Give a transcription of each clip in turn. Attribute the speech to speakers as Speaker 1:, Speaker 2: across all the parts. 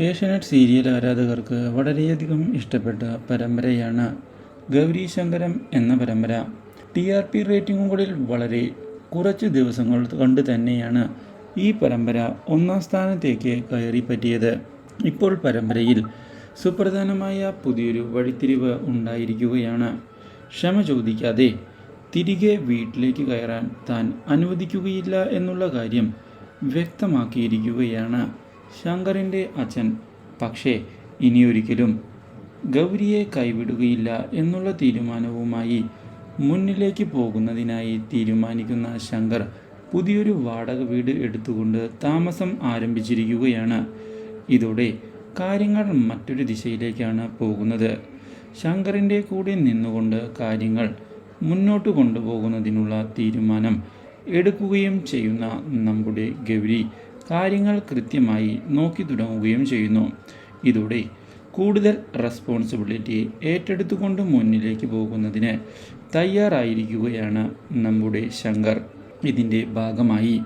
Speaker 1: Asianet serial ആരാധകർക്ക് വളരെയധികം ഇഷ്ടപ്പെട്ട പരമ്പരയാണ് ഗൗരി ശങ്കരം എന്ന പരമ്പര. ടി ആർ പി റേറ്റിംഗുകളിൽ വളരെ കുറച്ച് ദിവസങ്ങൾ കണ്ട് തന്നെയാണ് ഈ പരമ്പര ഒന്നാം സ്ഥാനത്തേക്ക് കയറി പറ്റിയത് ഇപ്പോൾ പരമ്പരയിൽ സുപ്രധാനമായ പുതിയൊരു വഴിത്തിരിവ് ഉണ്ടായിരിക്കുകയാണ്. ക്ഷമ ചോദിക്കാതെ തിരികെ വീട്ടിലേക്ക് കയറാൻ താൻ അനുവദിക്കുകയില്ല എന്നുള്ള കാര്യം വ്യക്തമാക്കിയിരിക്കുകയാണ്. ശങ്കറിന്റെ അച്ഛൻ. പക്ഷേ ഇനിയൊരിക്കലും ഗൗരിയെ കൈവിടുകയില്ല എന്നുള്ള തീരുമാനവുമായി മുന്നിലേക്ക് പോകുന്നതിനായി തീരുമാനിക്കുന്ന ശങ്കർ പുതിയൊരു വാടക വീട് എടുത്തുകൊണ്ട് താമസം ആരംഭിച്ചിരിക്കുകയാണ്. ഇതോടെ കാര്യങ്ങൾ മറ്റൊരു ദിശയിലേക്കാണ് പോകുന്നത്. ശങ്കറിന്റെ കൂടെ നിന്നുകൊണ്ട് കാര്യങ്ങൾ മുന്നോട്ട് കൊണ്ടുപോകുന്നതിനുള്ള തീരുമാനം എടുക്കുകയും ചെയ്യുന്ന നമ്മുടെ ഗൗരി കാര്യങ്ങൾ കൃത്യമായി നോക്കി തുടങ്ങുകയും ചെയ്യുന്നു. ഇതോടെ കൂടുതൽ റെസ്പോൺസിബിലിറ്റി ഏറ്റെടുത്തുകൊണ്ട് മുന്നിലേക്ക് പോകുന്നതിന് തയ്യാറായിരിക്കുകയാണ് നമ്മുടെ ശങ്കർ. ഇതിന്റെ ഭാഗമായി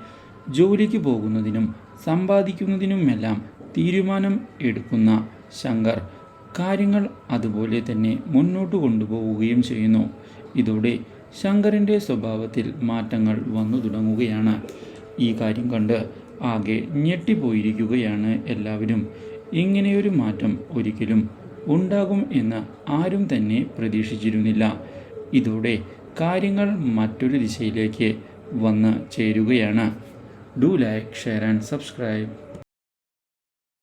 Speaker 1: ജോലിക്ക് പോകുന്നതിനും സമ്പാദിക്കുന്നതിനുമെല്ലാം തീരുമാനം എടുക്കുന്ന ശങ്കർ കാര്യങ്ങൾ അതുപോലെ തന്നെ മുന്നോട്ട് കൊണ്ടുപോവുകയും ചെയ്യുന്നു. ഇതോടെ ശങ്കറിന്റെ സ്വഭാവത്തിൽ മാറ്റങ്ങൾ വന്നു തുടങ്ങുകയാണ്. ഈ കാര്യം കണ്ട് ആകെ ഞെട്ടിപ്പോയിരിക്കുകയാണ് എല്ലാവരും. ഇങ്ങനെയൊരു മാറ്റം ഒരിക്കലും ഉണ്ടാകും എന്ന് ആരും തന്നെ പ്രതീക്ഷിച്ചിരുന്നില്ല. ഇതോടെ കാര്യങ്ങൾ മറ്റൊരു ദിശയിലേക്ക് വന്ന് ചേരുകയാണ്. Do like share and subscribe.